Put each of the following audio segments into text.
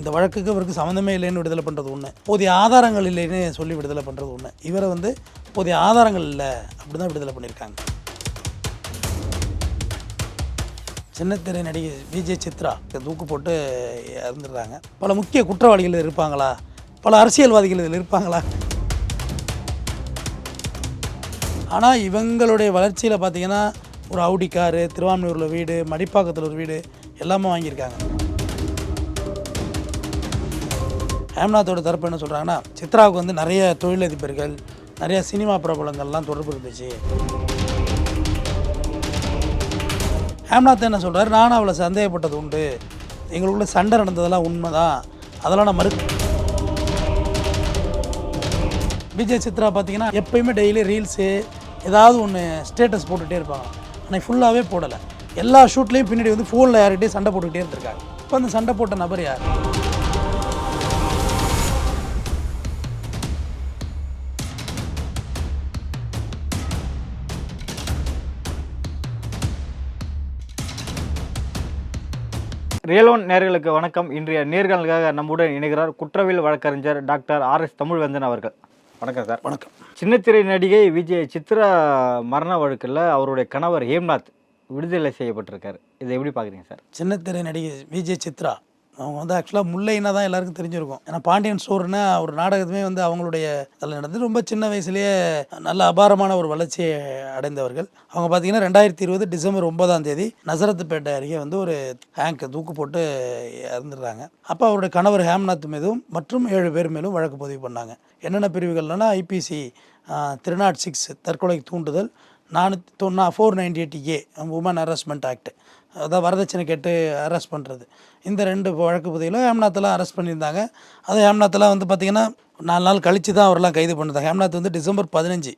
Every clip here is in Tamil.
இந்த வழக்குக்கு இவருக்கு சம்மந்தமே இல்லைன்னு விடுதலை பண்ணுறது ஒன்று போதிய ஆதாரங்கள் இல்லைன்னு சொல்லி விடுதலை பண்ணுறது ஒன்று இவரை வந்து போதிய ஆதாரங்கள் இல்லை அப்படி தான் விடுதலை பண்ணியிருக்காங்க. சின்னத்திரை நடிகை விஜய் சித்ரா தூக்கு போட்டு இறந்துடுறாங்க. பல முக்கிய குற்றவாளிகள் இருப்பாங்களா? பல அரசியல்வாதிகள் இதில் இருப்பாங்களா? ஆனால் இவங்களுடைய வளர்ச்சியில் பார்த்தீங்கன்னா ஒரு அவுடி காரு திருவான்மையூரில் வீடு மடிப்பாக்கத்தில் ஒரு வீடு எல்லாமே வாங்கியிருக்காங்க. ராம்நாத்தோட தரப்பு என்ன சொல்கிறாங்கன்னா சித்ராவுக்கு வந்து நிறைய தொழிலதிபர்கள் நிறைய சினிமா பிரபலங்கள்லாம் தொடர்பு இருந்துச்சு. ஹேம்நாத் என்ன சொல்கிறாரு நானும் அவளை சந்தேகப்பட்டது உண்டு. எங்களுக்குள்ள சண்டை நடந்ததெல்லாம் உண்மை தான் அதெல்லாம் நான் மறு விஜய் சித்ரா பார்த்தீங்கன்னா எப்பயுமே டெய்லி ரீல்ஸு ஏதாவது ஒன்று ஸ்டேட்டஸ் போட்டுகிட்டே இருப்பாங்க. ஆனால் ஃபுல்லாகவே போடலை. எல்லா ஷூட்லேயும் பின்னாடி வந்து ஃபோனில் யார்கிட்டையும் சண்டை போட்டுக்கிட்டே இருந்திருக்காங்க. இப்போ அந்த சண்டை போட்ட நபர் யார்? ரியல் ஒன் நேர்களுக்கு வணக்கம். இன்றைய நேர்களுக்காக நம்முடன் இணைகிறார் குற்றவியல் வழக்கறிஞர் டாக்டர் ஆர் எஸ் தமிழ்வந்தன் அவர்கள். வணக்கம் சார். வணக்கம். சின்னத்திரை நடிகை விஜய் சித்ரா மரண வழக்கில் அவருடைய கணவர் ஹேம்நாத் விடுதலை செய்யப்பட்டிருக்காரு. இதை எப்படி பார்க்குறீங்க சார்? சின்னத்திரை நடிகை விஜய் சித்ரா அவங்க வந்து ஆக்சுவலாக முல்லைன்னா தான் எல்லாருக்கும் தெரிஞ்சிருக்கும். ஏன்னா பாண்டியன் ஸ்டோர்னா ஒரு நாடகத்துமே வந்து அவங்களுடைய அதில் நடந்து ரொம்ப சின்ன வயசுலேயே நல்ல அபாரமான ஒரு வளர்ச்சியை அடைந்தவர்கள். அவங்க பார்த்தீங்கன்னா ரெண்டாயிரத்தி இருபது டிசம்பர் ஒன்பதாம் தேதி நசரத்துப்பேட்டை அருகே வந்து ஒரு ஹேங்க் தூக்கு போட்டு இறந்துடுறாங்க. அப்போ அவருடைய கணவர் ஹேம்நாத் மீதும் மற்றும் ஏழு பேர் மேலும் வழக்கு பதிவு பண்ணாங்க. என்னென்ன பிரிவுகள்னா ஐபிசி திருநாட் சிக்ஸ் தற்கொலை தூண்டுதல் நானூற்றி தொண்ணா four ninety eight A woman harassment act அதான் வரதட்சணை கேட்டு அரெஸ்ட் பண்ணுறது இந்த ரெண்டு வழக்கு பதிவில் ஹேம்நாத்தெல்லாம் அரெஸ்ட் பண்ணியிருந்தாங்க. அது ஹேம்நாத்தெல்லாம் வந்து பார்த்திங்கன்னா நாலு நாள் கழித்து தான் அவரெல்லாம் கைது பண்ணுறாங்க ஹேம்நாத் வந்து டிசம்பர் பதினஞ்சு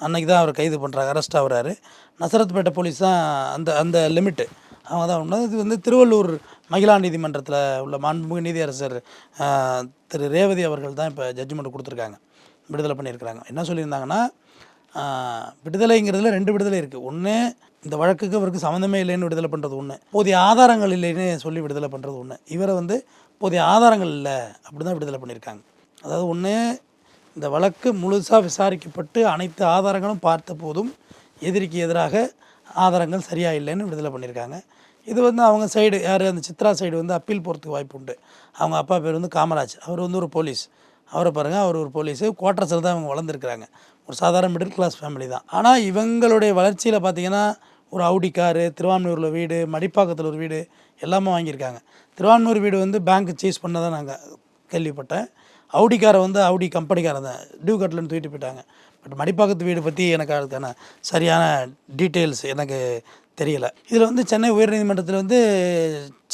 அன்றைக்கி தான் அவர் கைது பண்ணுறாங்க அரெஸ்ட் ஆகிறாரு. நசரத்பேட்டை போலீஸ் தான் அந்த அந்த லிமிட்டு அவங்க தான் ஒன்று இது வந்து திருவள்ளூர் மகிழா நீதிமன்றத்தில் உள்ள மாண்புமிகு நீதியரசர் திரு ரேவதி அவர்கள் தான் இப்போ ஜட்ஜ்மெண்ட் கொடுத்துருக்காங்க. விடுதலை பண்ணியிருக்கிறாங்க. என்ன சொல்லியிருந்தாங்கன்னா விடுதலைங்கிறதுல ரெண்டு விடுதலை இருக்குது ஒன்று இந்த வழக்குக்கு இவருக்கு சம்மந்தமே இல்லைன்னு விடுதலை பண்ணுறது ஒன்று போதிய ஆதாரங்கள் இல்லைன்னு சொல்லி விடுதலை பண்ணுறது ஒன்று இவரை வந்து போதிய ஆதாரங்கள் இல்லை அப்படி தான் விடுதலை பண்ணியிருக்காங்க அதாவது ஒன்று இந்த வழக்கு முழுசாக விசாரிக்கப்பட்டு அனைத்து ஆதாரங்களும் பார்த்த போதும் எதிரிக்கு எதிராக ஆதாரங்கள் சரியாக இல்லைன்னு விடுதலை பண்ணியிருக்காங்க இது வந்து அவங்க சைடு யார்? அந்த சித்ரா சைடு வந்து அப்பீல் போகிறதுக்கு வாய்ப்பு உண்டு. அவங்க அப்பா பேர் வந்து காமராஜ். அவர் வந்து ஒரு போலீஸ். அவரை பாருங்கள் அவர் ஒரு போலீஸு. குவார்ட்டர்ஸில் தான் அவங்க வளர்ந்துருக்குறாங்க. ஒரு சாதாரண மிடில் கிளாஸ் ஃபேமிலி தான். ஆனால் இவங்களுடைய வளர்ச்சியில் பார்த்தீங்கன்னா ஒரு அவுடி காரு திருவான்மையூரில் வீடு மடிப்பாக்கத்தில் ஒரு வீடு எல்லாமே வாங்கியிருக்காங்க. திருவான்மையூர் வீடு வந்து பேங்க் சீஸ் தான் நாங்கள் கேள்விப்பட்டேன். அவுடி காரை வந்து அவுடி கம்பெனிக்காரன் தான். டியூ கட்லன்னு தூக்கிட்டு போயிட்டாங்க. பட் மடிப்பாக்கத்து வீடு பற்றி எனக்கு அதுக்கான சரியான டீட்டெயில்ஸ் எனக்கு தெரியல. இதில் வந்து சென்னை உயர்நீதிமன்றத்தில் வந்து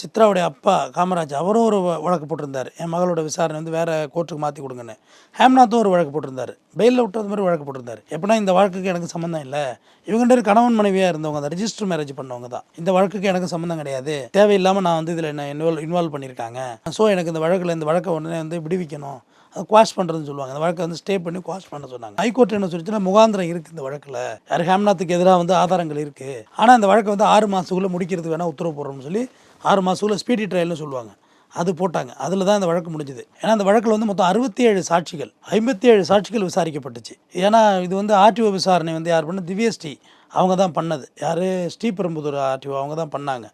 சித்ராவுடைய அப்பா காமராஜ் அவரும் ஒரு வழக்கு போட்டிருந்தார். என் மகளோட விசாரணை வந்து வேறு கோர்ட்டுக்கு மாற்றி கொடுங்கன்னு. ஹேம்நாத்தும் ஒரு வழக்கு போட்டிருந்தார். பெயிலில் விட்டது மாதிரி வழக்கு போட்டிருந்தார். எப்படின்னா இந்த வழக்குக்கு எனக்கு சம்மந்தம் இல்லை. இவங்க கணவன் மனைவியாக இருந்தவங்க அந்த ரிஜிஸ்டர் மேரேஜ் பண்ணவங்க தான். இந்த வழக்குக்கு எனக்கு சம்மந்தம் கிடையாது. தேவையில்லாமல் நான் வந்து இதில் என்ன இன்வால்வ் இன்வால்வ் பண்ணியிருக்காங்க. ஸோ எனக்கு இந்த வழக்கில் இந்த வழக்கை உடனே வந்து விடுவிக்கணும். அதை குவாஷ் பண்ணுறதுன்னு சொல்லுவாங்க. அந்த வழக்கை வந்து ஸ்டே பண்ணி குவாஷ் பண்ண சொன்னாங்க. ஹைகோர்ட் என்ன சொல்லிச்சுன்னா முகாந்திரம் இருக்குது இந்த வழக்கில். யார் ஹேம்நாத்துக்கு எதிராக வந்து ஆதாரங்கள் இருக்குது ஆனால் இந்த வழக்கை வந்து ஆறு மாதத்துக்குள்ளே முடிக்கிறதுக்கு வேணால் உத்தரவு போடுறோம்னு சொல்லி ஆறு மாதத்துக்குள்ளே ஸ்பீடி ட்ரையல்னு சொல்லுவாங்க. அது போட்டாங்க. அதில் தான் இந்த வழக்கு முடிஞ்சுது. ஏன்னா அந்த வழக்கில் வந்து மொத்தம் அறுபத்தி ஏழு சாட்சிகள் ஐம்பத்தி ஏழு சாட்சிகள் விசாரிக்கப்பட்டுச்சு. ஏன்னா இது வந்து ஆர்டிஓ விசாரணை வந்து யார் பண்ண திவ்யஸ்ரீ அவங்க தான் பண்ணது. யார்? ஸ்ரீபெரும்புதூர் ஆர்டிஓ அவங்க தான் பண்ணாங்க.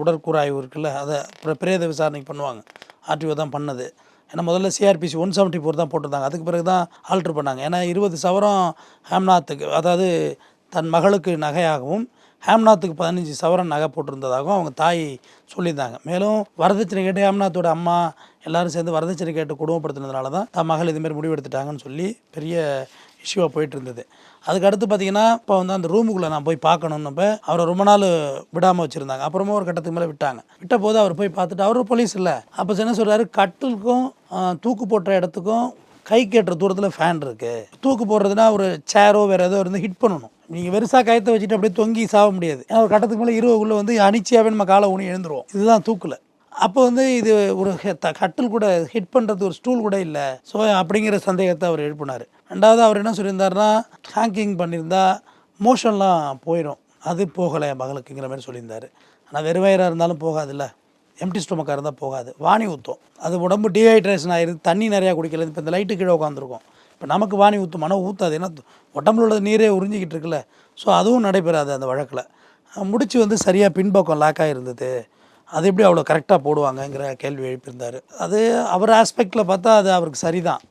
உடற்கூறாய்வு இருக்குல்ல அதை பிரேத விசாரணைக்கு பண்ணுவாங்க. ஆர்டிஓ தான் பண்ணது. ஏன்னா முதல்ல சிஆர்பிசி ஒன் செவன்ட்டி ஃபோர் தான் போட்டிருந்தாங்க. அதுக்கு பிறகு தான் ஆல்ட்ரு பண்ணாங்க. ஏன்னா இருபது சவரம் ஹேம்நாத்துக்கு அதாவது தன் மகளுக்கு நகையாகவும் ஹேம்நாத்துக்கு பதினஞ்சு சவரன் நகை போட்டிருந்ததாகவும் அவங்க தாய் சொல்லியிருந்தாங்க. மேலும் வரதட்சணை கேட்டு ஹேம்நாத்தோட அம்மா எல்லாரும் சேர்ந்து வரதட்சணை கேட்டு குடும்பப்படுத்தினதுனால தான் தன் மகள் இதுமாரி முடிவெடுத்துட்டாங்கன்னு சொல்லி பெரிய இஷ்யூவாக போயிட்டு இருந்தது அதுக்கு அடுத்து பார்த்தீங்கன்னா இப்போ வந்து அந்த ரூமுக்குள்ளே நான் போய் பார்க்கணுன்னப்ப அவரை ரொம்ப நாள் விடாமல் வச்சுருந்தாங்க. அப்புறமா ஒரு கட்டத்துக்கு மேலே விட்டாங்க. விட்ட போது அவர் போய் பார்த்துட்டு அவர் போலீஸ் இல்லை. அப்போ என்ன சொல்கிறாரு கட்டிலுக்கும் தூக்கு போட்ட இடத்துக்கும் கை கேட்டுற தூரத்தில் ஃபேன் இருக்குது தூக்கு போடுறதுனா ஒரு சேரோ வேறு ஏதோ இருந்து ஹிட் பண்ணணும். நீங்கள் வெறுசாக கயத்தை வச்சுட்டு அப்படியே தொங்கி சாக முடியாது. ஏன்னா ஒரு கட்டத்துக்கு மேலே இருபதுக்குள்ளே வந்து அனிச்சையாகவே நம்ம காலை ஊனி எழுந்துருவோம். இதுதான் தூக்கில். அப்போ வந்து இது ஒரு த- கட்டில் கூட ஹிட் பண்ணுறது ஒரு ஸ்டூல் கூட இல்லை. ஸோ அப்படிங்கிற சந்தேகத்தை அவர் எழுப்பினார். ரெண்டாவது அவர் என்ன சொல்லியிருந்தார்னா ஹேங்கிங் பண்ணியிருந்தா மோஷன்லாம் போயிடும் அது போகலை என் மகளுக்குங்கிற மாதிரி சொல்லியிருந்தார். ஆனால் வெறும் இருந்தாலும் போகாதுல்ல. எம்டி ஸ்டொமக்காக இருந்தால் போகாது. வாணி ஊற்றும் அது உடம்பு டீஹைட்ரேஷன் ஆகிருது தண்ணி நிறையா குடிக்கல. இப்போ இந்த லைட்டு கீழே உட்காந்துருக்கும் இப்போ நமக்கு வாணி ஊற்றும் மனம் ஊற்றாது ஏன்னா உடம்புல உள்ள நீரே உறிஞ்சிக்கிட்டு இருக்குல்ல. ஸோ அதுவும் நடைபெறாது அந்த வழக்கில். முடிச்சு வந்து சரியாக பின்பக்கம் லாக்காக இருந்தது அது எப்படி அவ்வளோ கரெக்டாக போடுவாங்கங்கிற கேள்வி எழுப்பியிருந்தார். அது அவர் ஆஸ்பெக்டில் பார்த்தா அது அவருக்கு சரிதான்.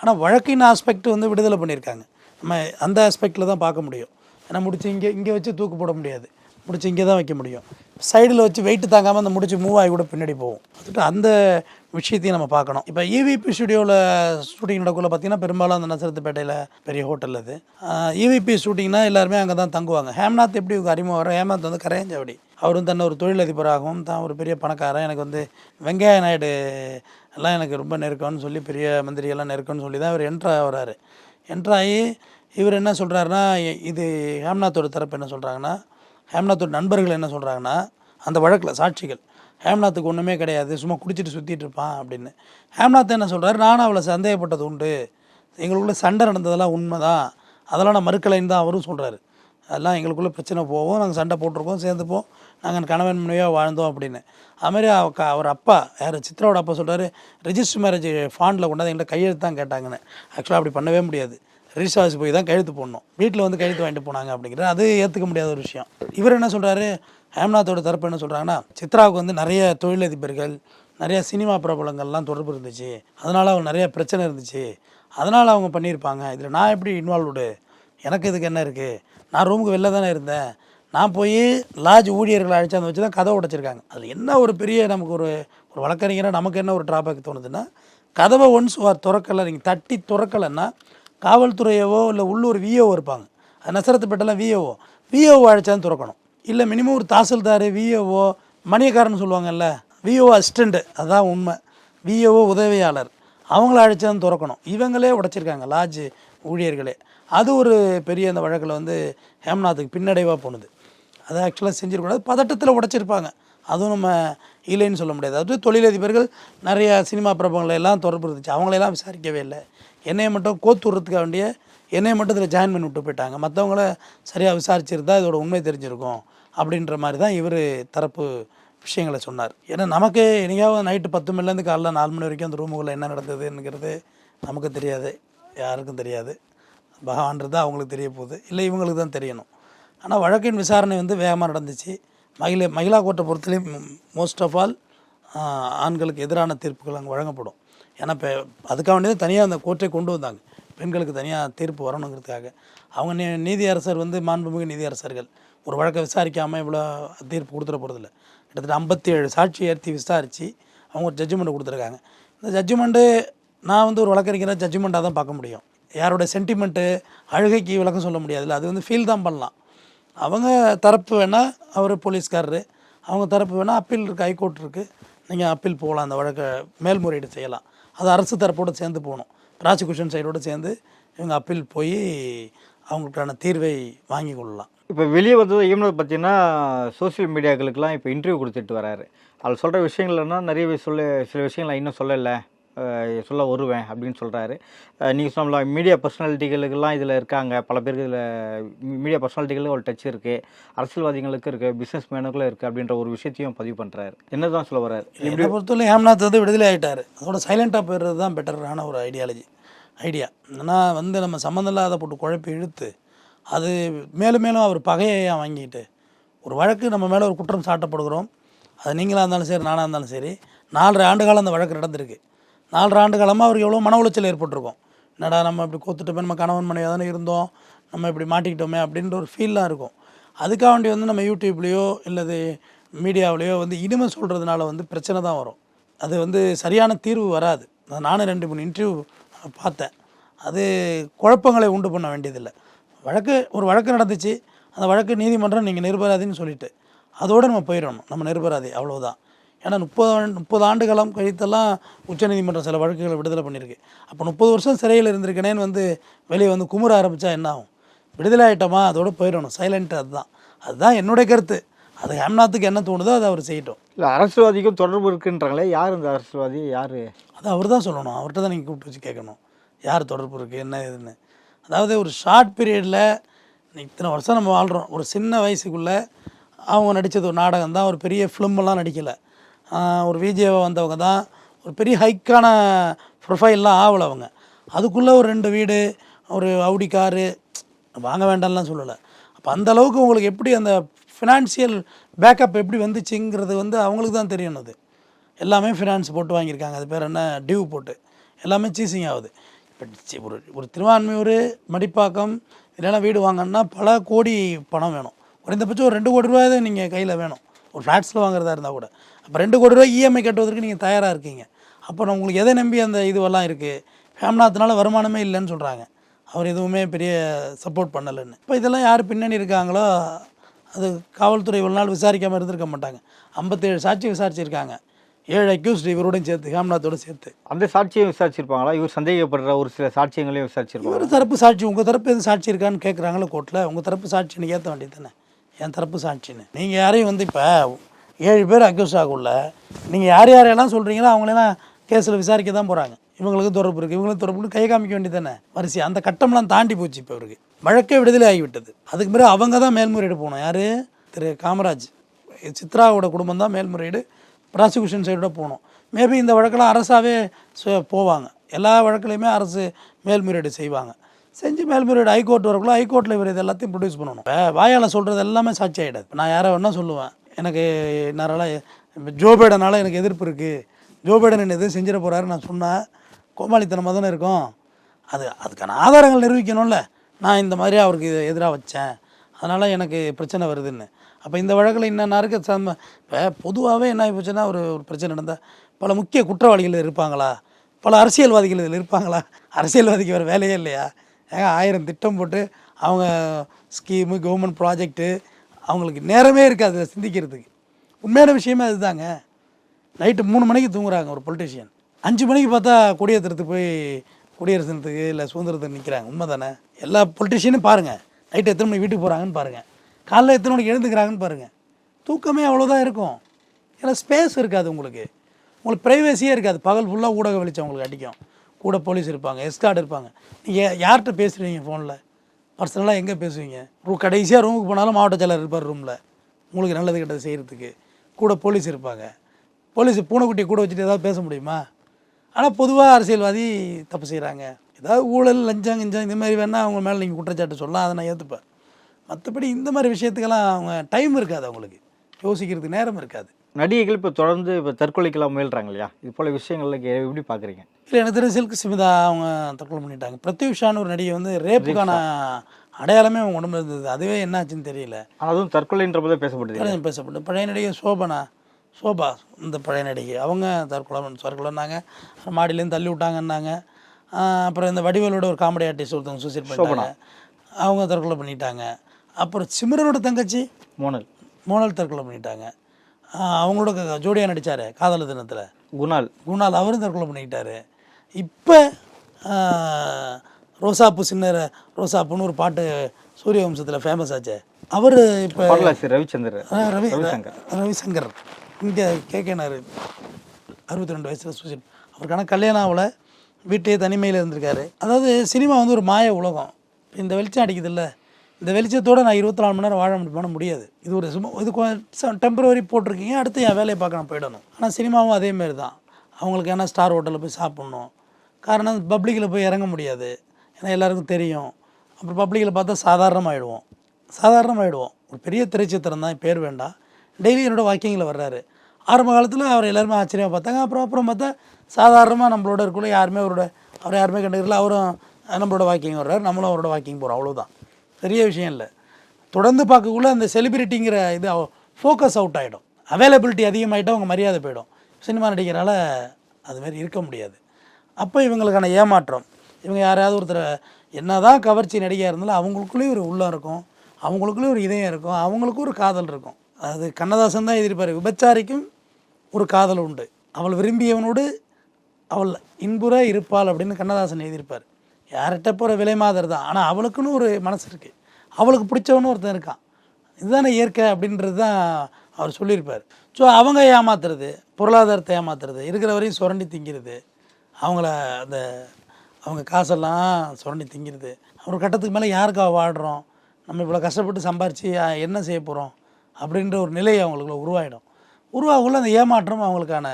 ஆனால் வழக்கின் ஆஸ்பெக்ட் வந்து விடுதலை பண்ணியிருக்காங்க. நம்ம அந்த ஆஸ்பெக்டில் தான் பார்க்க முடியும். ஏன்னா முடிச்சு இங்கே இங்கே வச்சு தூக்கு போட முடியாது. முடிச்சு இங்கே தான் வைக்க முடியும். சைடில் வச்சு வெயிட்டு தாங்காமல் அந்த முடிச்சு மூவ் ஆகி கூட பின்னாடி போகும். அதுட்டு அந்த விஷயத்தையும் நம்ம பார்க்கணும். இப்போ இவிபி ஸ்டுடியோவில் ஷூட்டிங் நடக்குள்ள பார்த்தீங்கன்னா பெரும்பாலும் அந்த நசரத்துப்பேட்டையில் பெரிய ஹோட்டல் அது. இவிபி ஷூட்டிங்னா எல்லாருமே அங்கே தான் தங்குவாங்க. ஹேம்நாத் எப்படி இவங்க அறிமுகம் வரும் ஹேம்நாத் வந்து கரையஞ்சவடி. அவரும் தன்னை ஒரு தொழிலதிபராகவும் தான் ஒரு பெரிய பணக்காரன். எனக்கு வந்து வெங்கைய நாயுடு எல்லாம் எனக்கு ரொம்ப நெருக்கம்னு சொல்லி பெரிய மந்திரி எல்லாம் நெருக்கம்னு சொல்லி தான் இவர் என்ட்ரு ஆகிறாரு என்ட்ராகி இவர் என்ன சொல்கிறாருன்னா இது ஹேம்நாத்தோட தரப்பு என்ன சொல்கிறாங்கன்னா ஹேம்நாத்தோட நண்பர்கள் என்ன சொல்கிறாங்கன்னா அந்த வழக்கில் சாட்சிகள். ஹேம்நாத்துக்கு ஒன்றுமே கிடையாது. சும்மா குடிச்சிட்டு சுற்றிட்டு இருப்பான் அப்படின்னு. ஹேம்நாத் என்ன சொல்கிறாரு நானும் அவளை சந்தேகப்பட்டது உண்டு. எங்களுக்குள்ளே சண்டை நடந்ததெல்லாம் உண்மை தான் அதெல்லாம் நான் மறுக்கலைன்னு தான் அவரும் சொல்கிறாரு அதெல்லாம் எங்களுக்குள்ளே பிரச்சனை போவோம் நாங்கள் சண்டை போட்டிருக்கோம் சேர்ந்துப்போம். நாங்கள் கணவன் மனைவியாக வாழ்ந்தோம் அப்படின்னு. அதுமாரி அவ அவர் அப்பா யார்? சித்ராவோட அப்பா சொல்கிறாரு ரிஜிஸ்டர் மேரேஜ் ஃபாண்டில் கொண்டாந்து எங்கள்கிட்ட கையெழுத்து தான் கேட்டாங்கன்னு. ஆக்சுவலாக அப்படி பண்ணவே முடியாது. ரிஜிஸ்டர் ஆஃபீஸ் போய் தான் கையெழுத்து போடணும். வீட்டில் வந்து கையெழுத்து வாங்கிட்டு போனாங்க அப்படிங்கிறது அது ஏற்றுக்க முடியாத ஒரு விஷயம். இவர் என்ன சொல்கிறாரு ஹேம்நாத்தோட தரப்பு என்ன சொல்கிறாங்கன்னா சித்ராவுக்கு வந்து நிறைய தொழிலதிபர்கள் நிறைய சினிமா பிரபலங்கள்லாம் தொடர்பு இருந்துச்சு. அதனால் அவங்க நிறைய பிரச்சனை இருந்துச்சு. அதனால் அவங்க பண்ணியிருப்பாங்க. இதில் நான் எப்படி இன்வால்வ்டு எனக்கு இதுக்கு என்ன இருக்குது நான் ரூமுக்கு வெளில தானே இருந்தேன். நான் போய் லாட்ஜ் ஊழியர்களை அழைச்சாந்து வச்சு தான் கதவை உடைச்சிருக்காங்க. அதில் என்ன ஒரு பெரிய நமக்கு ஒரு ஒரு வழக்கறிஞராக நமக்கு என்ன ஒரு ட்ராபேக் தோணுதுன்னா கதவை ஒன்ஸ் வார் திறக்கலை நீங்கள் தட்டி திறக்கலைன்னா காவல்துறையவோ இல்லை உள்ளூர் விஓ இருப்பாங்க. அது விஓ விஓ அழைச்சா அழைச்சாந்து திறக்கணும். இல்லை மினிமம் ஒரு தாசில்தார் விஏஓ மணியக்காரன் சொல்லுவாங்கல்ல விஓ அசிஸ்டண்ட்டு அதுதான் உண்மை. விஏஓ உதவியாளர். அவங்கள அழைச்சாந்து திறக்கணும். இவங்களே உடைச்சிருக்காங்க லாட்ஜ் ஊழியர்களே. அது ஒரு பெரிய அந்த வழக்கில் வந்து ஹேம்நாத்துக்கு பின்னடைவாக போணுது அதை ஆக்சுவலாக செஞ்சிருக்கூடாது பதட்டத்தில் உடைச்சிருப்பாங்க. அதுவும் நம்ம இல்லைன்னு சொல்ல முடியாது. அது தொழிலதிபர்கள் நிறைய சினிமா பிரபங்களை எல்லாம் தொடர்பு இருந்துச்சு. அவங்களெல்லாம் விசாரிக்கவே இல்லை. என்னையை மட்டும் கோத்துறதுக்காக வேண்டிய என்னை மட்டும் இதில் ஜாயின் பண்ணி விட்டு போயிட்டாங்க. மற்றவங்கள சரியாக விசாரிச்சிருந்தா இதோட உண்மை தெரிஞ்சிருக்கும் அப்படின்ற மாதிரி தான் இவர் தரப்பு விஷயங்களை சொன்னார். ஏன்னா நமக்கு என்னைக்காவது நைட்டு பத்து மணிலேருந்து காலைல நாலு மணி வரைக்கும் அந்த ரூமுக்குள்ளே என்ன நடந்ததுங்கிறது நமக்கு தெரியாது. யாருக்கும் தெரியாது. பகவான்றது தான் அவங்களுக்கு தெரிய போகுது. இல்லை இவங்களுக்கு தான் தெரியணும். ஆனால் வழக்கின் விசாரணை வந்து வேகமாக நடந்துச்சு. மகிழ மகிழா கோட்டை பொறுத்தலையும் மோஸ்ட் ஆஃப் ஆல் ஆண்களுக்கு எதிரான தீர்ப்புகள் அங்கே வழங்கப்படும். ஏன்னா இப்போ அதுக்காக வேண்டியது தனியாக அந்த கோர்ட்டை கொண்டு வந்தாங்க. பெண்களுக்கு தனியாக தீர்ப்பு வரணுங்கிறதுக்காக. அவங்க நீ நீதியரசர் வந்து மாண்புமிகு நீதியரசர்கள் ஒரு வழக்கை விசாரிக்காமல் இவ்வளோ தீர்ப்பு கொடுத்துட போகிறதில்ல கிட்டத்தட்ட ஐம்பத்தி ஏழு சாட்சி ஏற்றி விசாரித்து அவங்க ஒரு ஜட்ஜ்மெண்ட் கொடுத்துருக்காங்க. இந்த ஜட்ஜ்மெண்ட்டு நான் வந்து ஒரு வழக்கறிஞராக ஜட்ஜ்மெண்ட்டாக தான் பார்க்க முடியும். யாரோட சென்டிமெண்ட்டு அழுகைக்கு விளக்கம் சொல்ல முடியாதுல்ல. அது வந்து ஃபீல் தான் பண்ணலாம். அவங்க தரப்பு வேணால் அவர் போலீஸ்காரரு. அவங்க தரப்பு வேணால் அப்பீல் இருக்குது ஹைகோர்ட் இருக்குது நீங்கள் அப்பீல் போகலாம். அந்த வழக்கை மேல்முறையீடு செய்யலாம். அது அரசு தரப்போடு சேர்ந்து போகணும். ப்ராசிக்யூஷன் சைடோடு சேர்ந்து இவங்க அப்பீல் போய் அவங்களுக்கான தீர்வை வாங்கி கொள்ளலாம். இப்போ வெளியே வந்தது ஈமனர் பார்த்தீங்கன்னா சோஷியல் மீடியாக்களுக்கெல்லாம் இப்போ இன்டர்வியூ கொடுத்துட்டு வராரு. அதில் சொல்கிற விஷயங்கள்னா நிறைய சொல்ல சில விஷயங்கள் இன்னும் சொல்லலை. சொல்ல வருவேன் அப்படின்னு சொல்கிறாரு நீங்கள் சொன்னல மீடியா பர்சனாலிட்டிகளுக்கெல்லாம் இதில் இருக்காங்க. பல பேருக்கு இதில் மீடியா பர்சனாலிட்டிகளுக்கு ஒரு டச் இருக்குது அரசியல்வாதிகளுக்கு இருக்குது பிஸ்னஸ் மேனுக்குள்ளே இருக்குது அப்படின்ற ஒரு விஷயத்தையும் பதிவு பண்ணுறாரு என்ன தான் சொல்ல வர்றாரு? என்னை பொறுத்தவரை ஹேம்நாத் வந்து விடுதலை ஆகிட்டார் அதோட சைலண்ட்டாக போயிடுறது தான் பெட்டரான ஒரு ஐடியாலஜி ஐடியா. ஆனால் வந்து நம்ம சம்மந்தம் இல்லாத போட்டு குழப்பி இழுத்து அது மேலும் மேலும் அவர் பகையை வாங்கிட்டு ஒரு வழக்கு நம்ம மேலே ஒரு குற்றம் சாட்டப்படுகிறோம். அது நீங்களாக இருந்தாலும் சரி நானாக இருந்தாலும் சரி நாலரை ஆண்டு காலம் அந்த வழக்கு நடந்திருக்கு. நாலரை ஆண்டு காலமாக அவருக்கு எவ்வளோ மன உளைச்சல் ஏற்பட்டிருக்கும். என்னடா நம்ம இப்படி கோத்துட்டோமே நம்ம கணவன் மனைவியாக தானே இருந்தோம் நம்ம இப்படி மாட்டிக்கிட்டோமே அப்படின்ற ஒரு ஃபீல்லாம் இருக்கும். அதுக்காக வேண்டி வந்து நம்ம யூடியூப்லேயோ இல்லது மீடியாவிலையோ வந்து இனிமை சொல்கிறதுனால வந்து பிரச்சனை தான் வரும். அது வந்து சரியான தீர்வு வராது. நானும் ரெண்டு மூணு இன்டர்வியூ பார்த்தேன். அது குழப்பங்களை உண்டு பண்ண வேண்டியதில்லை. வழக்கு ஒரு வழக்கு நடந்துச்சு. அந்த வழக்கு நீதிமன்றம் நீங்கள் நிரபராதின்னு சொல்லிட்டு அதோடு நம்ம போயிடணும். நம்ம நிரபராதி அவ்வளோதான் ஏன்னா முப்பது ஆண்டு முப்பது ஆண்டு காலம் கழித்தெல்லாம் உச்சநீதிமன்றம் சில வழக்குகளை விடுதலை பண்ணியிருக்கு. அப்போ முப்பது வருஷம் சிறையில் இருந்திருக்கேனேன்னு வந்து வெளியே வந்து குமுற ஆரம்பித்தா என்ன ஆகும்? விடுதலை ஆகிட்டோமா அதோடு போயிடணும். சைலண்ட் அதுதான். அதுதான் என்னுடைய கருத்து. அது ஹேம்நாத்துக்கு என்ன தோணுதோ அதை அவர் செய்யட்டும். இல்லை அரசியல்வாதிக்கும் தொடர்பு இருக்குன்றாங்களே யார் இந்த அரசியல்வாதி யார்? அது அவர் தான் சொல்லணும் அவர்கிட்ட தான் நீங்கள் கூப்பிட்டு வச்சு கேட்கணும். யார் தொடர்பு இருக்குது என்ன ஏதுன்னு. அதாவது ஒரு ஷார்ட் பீரியடில் இத்தனை வருஷம் நம்ம வாழ்கிறோம் ஒரு சின்ன வயசுக்குள்ளே அவங்க நடித்தது ஒரு நாடகம் தான் ஒரு பெரிய ஃபிலிமெல்லாம் நடிக்கலை. ஒரு விஜேவா வந்தவங்க தான் ஒரு பெரிய ஹைக்கான ப்ரொஃபைல்லாம் ஆகலை அவங்க. அதுக்குள்ளே ஒரு ரெண்டு வீடு ஒரு அவுடி காரு வாங்க வேண்டாம்லாம் சொல்லலை. அப்போ அந்த அளவுக்கு உங்களுக்கு எப்படி அந்த ஃபினான்சியல் பேக்கப் எப்படி வந்துச்சுங்கிறது வந்து அவங்களுக்கு தான் தெரியணும் அது. எல்லாமே ஃபினான்ஸ் போட்டு வாங்கியிருக்காங்க. அது பேர் என்ன? டியூ போட்டு. எல்லாமே சீசிங் ஆகுது. இப்போ ஒரு ஒரு திருவான்மையூர் மடிப்பாக்கம் இல்லைன்னா வீடு வாங்கணுன்னா பல கோடி பணம் வேணும். குறைந்தபட்சம் ஒரு ரெண்டு கோடி ரூபாய் தான் நீங்கள் கையில் வேணும். ஒரு ஃப்ளாட்ஸில் வாங்குறதா இருந்தால் கூட. அப்போ ரெண்டு கோடி ரூபாய் இஎம்ஐ கட்டுவதற்கு நீங்கள் தயாராக இருக்கீங்க. அப்போ நான் உங்களுக்கு எதை நம்பி அந்த இதுவெல்லாம் இருக்குது ஃபேம்நாத்னால வருமானமே இல்லைன்னு சொல்கிறாங்க அவர் எதுவுமே பெரிய சப்போர்ட் பண்ணலைன்னு. இப்போ இதெல்லாம் யார் பின்னணி இருக்காங்களோ அது காவல்துறை இவ்வளோ நாள் விசாரிக்காமல் இருந்திருக்க மாட்டாங்க. ஐம்பத்தேழு சாட்சி விசாரிச்சிருக்காங்க. ஏழு அக்யூஸ்ட் இவரோடையும் சேர்த்து ஹேம்நாத்தோட சேர்த்து. அந்த சாட்சியும் விசாரிச்சிருப்பாங்களா? இவர் சந்தேகப்படுற ஒரு சில சாட்சியங்களையும் விசாரிச்சிருப்பாங்க ஒரு தரப்பு சாட்சி உங்கள் தரப்பு எதுவும் சாட்சி இருக்கான்னு கேட்குறாங்களோ கோர்ட்டில் உங்கள் தரப்பு சாட்சின்னு ஏற்ற வேண்டியது தானே? என் தரப்பு சாட்சின்னு. நீங்கள் யாரையும் வந்து இப்போ ஏழு பேர் அக்யூஸ் ஆகுள்ள நீங்கள் யார் யாரையெல்லாம் சொல்கிறீங்களோ அவங்களெல்லாம் கேஸில் விசாரிக்க தான் போகிறாங்க இவங்களுக்கு தொடர்பு இருக்குது இவங்களுக்கு தொடர்பு கை காமிக்க வேண்டியது தானே? வரிசை அந்த கட்டம்லாம் தாண்டி போச்சு இப்போ இவருக்கு. வழக்கே விடுதலை ஆகிவிட்டது. அதுக்கு பிறகு அவங்க தான் மேல்முறையீடு போகணும். யார்? திரு காமராஜ். சித்ராவோட குடும்பம் தான் மேல்முறையீடு. ப்ராசிக்யூஷன் சைடோட போகணும். மேபி இந்த வழக்கெல்லாம் அரசாகவே போவாங்க. எல்லா வழக்குலையுமே அரசு மேல்முறையீடு செய்வாங்க. செஞ்சு மேல்முறையீடு ஹைகோர்ட் வரக்குள்ள ஹைகோர்ட்டில் இவர் இது எல்லாத்தையும் ப்ரொடியூஸ் பண்ணணும். இப்போ வாயால் சொல்கிறது எல்லாமே சாட்சி ஆகிடாது நான் யாரை வேணால் சொல்லுவேன். எனக்கு என்னால ஜோ பைடனால் எனக்கு எதிர்ப்பு இருக்குது ஜோ பைடன் என்ன எதுவும் செஞ்சிட போகிறாரு நான் சொன்னேன் கோமாளித்தனமாக தானே இருக்கும். அது அதுக்கான ஆதாரங்கள் நிரூபிக்கணும்ல. நான் இந்த மாதிரி அவருக்கு எதிராக வச்சேன். அதனால் எனக்கு பிரச்சனை வருதுன்னு. அப்போ இந்த வழக்கில் என்னென்ன இருக்க சம்ம இப்போ பொதுவாகவே என்ன ஆகி போச்சுன்னா ஒரு ஒரு பிரச்சனை நடந்தால் பல முக்கிய குற்றவாளிகள் இருப்பாங்களா? பல அரசியல்வாதிகள் இதில் இருப்பாங்களா? அரசியல்வாதிக்கு வேறு வேலையே இல்லையா? ஏங்க ஆயிரம் திட்டம் போட்டு அவங்க ஸ்கீமு கவர்மெண்ட் ப்ராஜெக்ட்டு அவங்களுக்கு நேரமே இருக்காது சிந்திக்கிறதுக்கு. உண்மையான விஷயமே அதுதாங்க. நைட்டு மூணு மணிக்கு தூங்குறாங்க ஒரு பொலிட்டிஷியன். அஞ்சு மணிக்கு பார்த்தா கொடியேற்றுறதுக்கு போய் குடியரசு தினத்துக்கு இல்லை சுதந்திரத்துக்கு நிற்கிறாங்க உண்மை தானே எல்லா பொலிட்டிஷியனும் பாருங்கள் நைட்டு எத்தனை மணிக்கு வீட்டுக்கு போகிறாங்கன்னு பாருங்கள் காலைல எத்தனை மணிக்கு எழுந்துக்கிறாங்கன்னு பாருங்கள் தூக்கமே அவ்வளோதான் இருக்கும். ஏன்னா ஸ்பேஸ் இருக்காது உங்களுக்கு. உங்களுக்கு ப்ரைவேசியே இருக்காது. பகல் ஃபுல்லாக ஊடக வெளிச்சம் உங்களுக்கு அடிக்கும். கூட போலீஸ் இருப்பாங்க எஸ்கார்டு இருப்பாங்க. நீங்கள் யார்கிட்ட பேசுகிறீங்க ஃபோனில் பர்சனலாக எங்கே பேசுவீங்க? ரூ கடைசியாக ரூமுக்கு போனாலும் மாவட்ட செயலர் இருப்பார் ரூமில் உங்களுக்கு நல்லது கெட்டது செய்கிறதுக்கு கூட போலீஸ் இருப்பாங்க. போலீஸ் பூனைக்குட்டியை கூட வச்சுட்டு ஏதாவது பேச முடியுமா? ஆனால் பொதுவாக அரசியல்வாதி தப்பு செய்கிறாங்க ஏதாவது ஊழல் லஞ்சம் கிஞ்சம் இந்த மாதிரி வேணால் அவங்க மேலே நீங்கள் குற்றச்சாட்டு சொல்லலாம். அதை நான் ஏற்றுப்பேன் மற்றபடி இந்த மாதிரி விஷயத்துக்கெல்லாம் அவங்க டைம் இருக்காது அவங்களுக்கு. யோசிக்கிறதுக்கு நேரம் இருக்காது. நடிகைகள் இப்போ தொடர்ந்து இப்போ தற்கொலைக்கெல்லாம் முயல்றாங்க இல்லையா? இது போல விஷயங்கள்ல எப்படி பார்க்குறீங்க இல்லை எனக்கு தெரிஞ்ச சில்க் சிமிதா அவங்க தற்கொலை பண்ணிட்டாங்க. பிரத்யூஷான்னு ஒரு நடிகை வந்து ரேப்புக்கான அடையாளமே அவங்க உடம்புல இருந்தது. அதுவே என்னாச்சுன்னு தெரியல. ஆனால் அதுவும் தற்கொலைன்ற போதே பேசப்படுது பழைய பேசப்பட்டு பழைய நடிகை சோபனா. சோபா இந்த பழைய நடிகை. அவங்க தற்கொலை தற்கொலைன்னாங்க. அப்புறம் மாடியிலேருந்து தள்ளி விட்டாங்கன்னாங்க. அப்புறம் இந்த வடிவேலோட ஒரு காமெடி ஆர்டிஸ்ட் ஒருத்தவங்க சூசைட் பண்ணிட்டாங்க. அவங்க தற்கொலை பண்ணிட்டாங்க. அப்புறம் சிம்ரனோட தங்கச்சி மோனல். மோனல் தற்கொலை பண்ணிட்டாங்க. அவங்களோட க- ஜோடியா நடிச்சாரு காதலர் தினத்தில். குணால். குணால் அவரும் தற்கொலை பண்ணிக்கிட்டாரு. இப்போ ரோசாப்பு சின்ன ரோசாப்புன்னு ஒரு பாட்டு சூரிய வம்சத்தில் ஃபேமஸ் ஆச்சே. அவர் இப்போ ரவிச்சந்திரன் ரவி ரவிசங்கர். இங்கே கேட்கனார் அறுபத்தி ரெண்டு வயசில் சூசைட் அவருக்கான கல்யாணம் அவளை வீட்டிலேயே தனிமையில் இருந்திருக்காரு. அதாவது சினிமா வந்து ஒரு மாய உலகம். இந்த வெளிச்சம் அடிக்குதுல்ல. இந்த வெளிச்சத்தோடு நான் இருபத்தி நாலு மணி நேரம் வாழ பண்ண முடியாது. இது ஒரு சும்மா இது டெம்பரவரி போட்டிருக்கீங்க. அடுத்து என் வேலையை பார்க்க நான் போயிடணும். ஆனால் சினிமாவும் அதேமாரி தான். அவங்களுக்கு என்ன ஸ்டார் ஹோட்டலில் போய் சாப்பிட்ணும். காரணம் பப்ளிக்கில் போய் இறங்க முடியாது. ஏன்னா எல்லாருக்கும் தெரியும். அப்புறம் பப்ளிக்கில் பார்த்தா சாதாரணமாகிடுவோம் சாதாரணமாகிடுவோம் ஒரு பெரிய திரைச்சித்திரம் தான். பேர் வேண்டாம். டெய்லி என்னோட வாக்கிங்கில் வர்றாரு. ஆரம்ப காலத்தில் அவர் எல்லாருமே ஆச்சரியமாக பார்த்தாங்க. அப்புறம் அப்புறம் பார்த்தா சாதாரணமாக நம்மளோட இருக்குள்ள யாருமே அவரோட அவர் யாருமே கண்டுக்கல அவரும் நம்மளோட வாக்கிங் வர்றாரு. நம்மளும் அவரோட வாக்கிங் போகிறோம் அவ்வளோதான் பெரிய விஷயம் இல்லை. தொடர்ந்து பார்க்கக்குள்ள அந்த செலிபிரிட்டிங்கிற இது ஃபோக்கஸ் அவுட் ஆகிடும் அவைலபிலிட்டி அதிகமாகிட்டா அவங்க மரியாதை போயிடும். சினிமா நடிகரால் அதுமாரி இருக்க முடியாது. அப்போ இவங்களுக்கான ஏமாற்றம். இவங்க யாராவது ஒருத்தர் என்னதான் கவர்ச்சி நடிகையாக இருந்தாலும் அவங்களுக்குள்ளேயும் ஒரு உள்ளம் இருக்கும். அவங்களுக்குள்ளேயும் ஒரு இதயம் இருக்கும். அவங்களுக்கும் ஒரு காதல் இருக்கும். அது கண்ணதாசன் தான் எழுதியிருப்பார் விபச்சாரிக்கும் ஒரு காதல் உண்டு. அவள் விரும்பியவனோடு அவள் இன்புற இருப்பாள் அப்படின்னு கண்ணதாசன் எழுதியிருப்பார் யார்கிட்ட போகிற விலை மாதர் தான். ஆனால் அவளுக்குன்னு ஒரு மனசு இருக்குது அவளுக்கு பிடிச்சவனும் ஒருத்தன் இருக்கான். இதுதானே இயற்கை அப்படின்றது தான் அவர் சொல்லியிருப்பார். ஸோ அவங்க ஏமாத்துறது பொருளாதாரத்தை ஏமாத்துறது இருக்கிற வரையும் சுரண்டி திங்கிறது அவங்கள அந்த அவங்க காசெல்லாம் சுரண்டி திங்கிறது ஒரு கட்டத்துக்கு மேலே யாருக்காக வாடுறோம் நம்ம இவ்வளோ கஷ்டப்பட்டு சம்பாரித்து என்ன செய்ய போகிறோம் அப்படின்ற ஒரு நிலை அவங்களுக்குள்ள உருவாயிடும். உருவாகக்குள்ள அந்த ஏமாற்றம் அவங்களுக்கான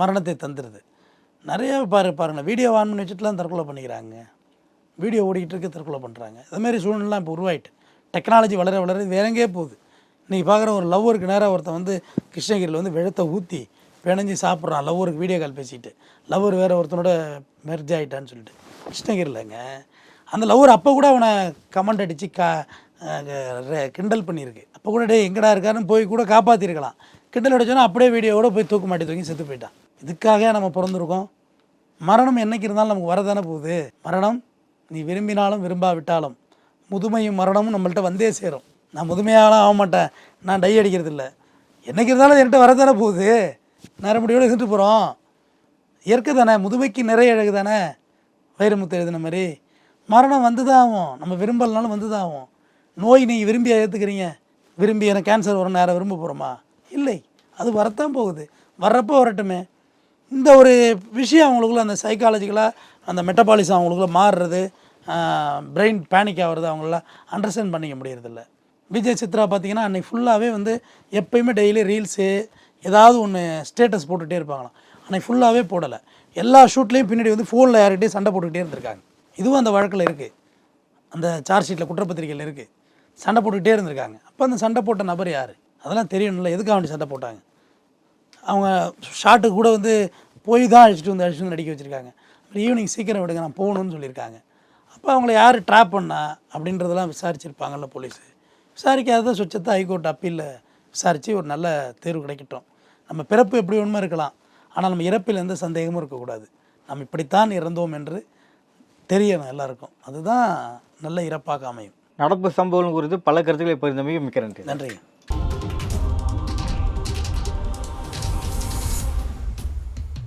மரணத்தை தந்துடுது நிறைய பாரு பாருங்கள் வீடியோ ஆன் பண்ணி வச்சுட்டுலாம் தற்கொலை பண்ணிக்கிறாங்க. வீடியோ ஓடிக்கிட்டு இருக்க தற்கொலை பண்ணுறாங்க மாதிரி சூழ்நிலாம் இப்போ உருவாயிட்டு. டெக்னாலஜி வளர வளர வேறங்கே வேற எங்கேயே போகுது. இன்றைக்கி பார்க்குற ஒரு லவ்வருக்கு நேராக ஒருத்தன் வந்து கிருஷ்ணகிரியில் வந்து வெள்ளத்தை ஊற்றி பிணைஞ்சு சாப்பிட்றான். லவ்வருக்கு வீடியோ கால் பேசிட்டு. லவ்வர் வேறு ஒருத்தனோட மெர்ஜ் ஆகிட்டான்னு சொல்லிட்டு. கிருஷ்ணகிரியில்ங்க. அந்த லவ்வர் அப்போ கூட அவனை கமெண்ட் அடித்து கா கிண்டல் பண்ணியிருக்கு. அப்போ கூட டேய் எங்கடா இருக்காருன்னு போய் கூட காப்பாற்றிருக்கலாம் கிண்டல் அடிச்சோன்னா அப்படியே வீடியோவோட போய் தூக்க மாட்டி தூக்கி செத்து போயிட்டான் இதுக்காக நம்ம பிறந்திருக்கோம்? மரணம் என்னைக்கு இருந்தாலும் நமக்கு வரதானே போகுது. மரணம் நீ விரும்பினாலும் விரும்பாவிட்டாலும் முதுமையும் மரணமும் நம்மள்ட்ட வந்தே சேரும். நான் முதுமையாலாம் ஆக மாட்டேன். நான் டை அடிக்கிறது இல்லை என்னைக்கு இருந்தாலும் என்கிட்ட வரதானே போகுது. நேர முடியோடு போகிறோம் இயற்கை தானே முதுமைக்கு நிறைய அழகு தானே? வைரமுத்து எழுதின மாதிரி. மரணம் வந்து தான் ஆகும். நம்ம விரும்பலனாலும் வந்து தான் ஆகும். நோய் நீங்கள் விரும்பி ஏற்றுக்கிறீங்க விரும்பி எனக்கு கேன்சர் வரும் நேரம் விரும்ப போகிறோமா இல்லை. அது வரத்தான் போகுது. வர்றப்போ வரட்டுமே. இந்த ஒரு விஷயம் அவங்களுக்குள்ள அந்த சைக்காலஜிக்கலாக அந்த மெட்டபாலிசம் அவங்களுக்குள்ள மாறுறது பிரெயின் பேனிக் ஆகிறது அவங்களால அண்டர்ஸ்டாண்ட் பண்ணிக்க முடியறதில்ல. விஜய் சித்ரா பார்த்தீங்கன்னா அன்றைக்கி ஃபுல்லாகவே வந்து எப்பயுமே டெய்லி ரீல்ஸு ஏதாவது ஒன்று ஸ்டேட்டஸ் போட்டுகிட்டே இருப்பாங்களாம். அன்றைக்கி ஃபுல்லாகவே போடலை. எல்லா ஷூட்லேயும் பின்னாடி வந்து ஃபோனில் யார்கிட்டையும் சண்டை போட்டுக்கிட்டே இருந்திருக்காங்க. இதுவும் அந்த வழக்கில் இருக்குது அந்த சார்ஜ் ஷீட்டில் குற்றப்பத்திரிகையில் இருக்குது சண்டை போட்டுக்கிட்டே இருந்திருக்காங்க. அப்போ அந்த சண்டை போட்ட நபர் யார்? அதெல்லாம் தெரியணும்ல எதுக்காக வேண்டி சண்டை போட்டாங்க? அவங்க ஷாட்டு கூட வந்து போய் தான் அழிச்சிட்டு வந்து அழிச்சிட்டு வந்து நடிக்க வச்சுருக்காங்க. ஈவினிங் சீக்கிரம் விடுங்க நான் போகணும்னு சொல்லியிருக்காங்க. அப்போ அவங்கள யார் ட்ராப் பண்ணா அப்படின்றதெல்லாம் விசாரிச்சிருப்பாங்கல்ல போலீஸு விசாரிக்காத சுச்சத்தை ஹைகோர்ட் அப்பீலில் விசாரித்து ஒரு நல்ல தேர்வு கிடைக்கட்டும். நம்ம பிறப்பு எப்படி வேணுமோ இருக்கலாம். ஆனால் நம்ம இறப்பில் எந்த சந்தேகமும் இருக்கக்கூடாது. நம்ம இப்படித்தான் இறந்தோம் என்று தெரியணும் எல்லாருக்கும். அதுதான் நல்ல இறப்பாக அமையும். நடப்பு சம்பவங்கள் குறித்து பல கருத்துக்களை பகிர்ந்தமைக்கு மிக்க நன்றி. நன்றி.